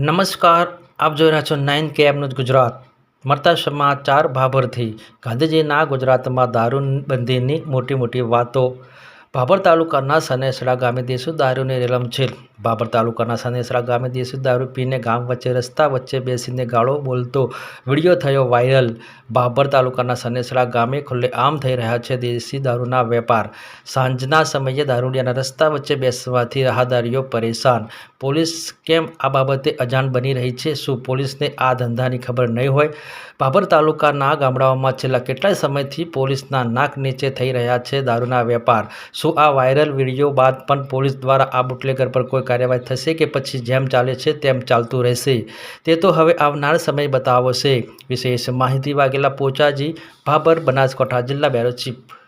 નમસ્કાર, આપ જોઈ રહ્યા છો નાઇન કેબનું ન્યૂઝ ગુજરાત. મળતા સમાચાર ભાભરથી. ગાંધીજીના ગુજરાતમાં દારૂબંધીની મોટી મોટી વાતો. ભાભર તાલુકાના સનેસડા ગામે દેશું દારૂની રેલમછેલ ભાભર તાલુકાના સનેસડા ગામે દેશી દારૂ પીને ગામ વચ્ચે રસ્તા વચ્ચે બેસીને ગાળો બોલતો વીડિયો થયો વાયરલ. બાબર તાલુકાના સનેસડા ગામે ખુલ્લેઆમ થઈ રહ્યા છે દેશી દારૂના વેપાર. સાંજના સમયે દારૂડિયાના રસ્તા વચ્ચે બેસવાથી રાહદારીઓ પરેશાન. પોલીસ કેમ આ બાબતે અજાણ બની રહી છે? શું પોલીસને આ ધંધાની ખબર નહીં હોય? બાબર તાલુકાના ગામડાઓમાં છેલ્લા કેટલાય સમયથી પોલીસના નાક નીચે થઈ રહ્યા છે દારૂના વેપાર. શું આ વાયરલ વીડિયો બાદ પણ પોલીસ દ્વારા આ બુટલેગર પર કોઈ કાર્યવાહી થશે કે પછી જેમ ચાલે છે તેમ ચાલતું રહેશે. તે તો હવે આવનાર સમય બતાવશે. વિશેષ માહિતી વાઘેલા પોચાજી ભાભર બનાસકાંઠા જિલ્લા બ્યુરો ચીફ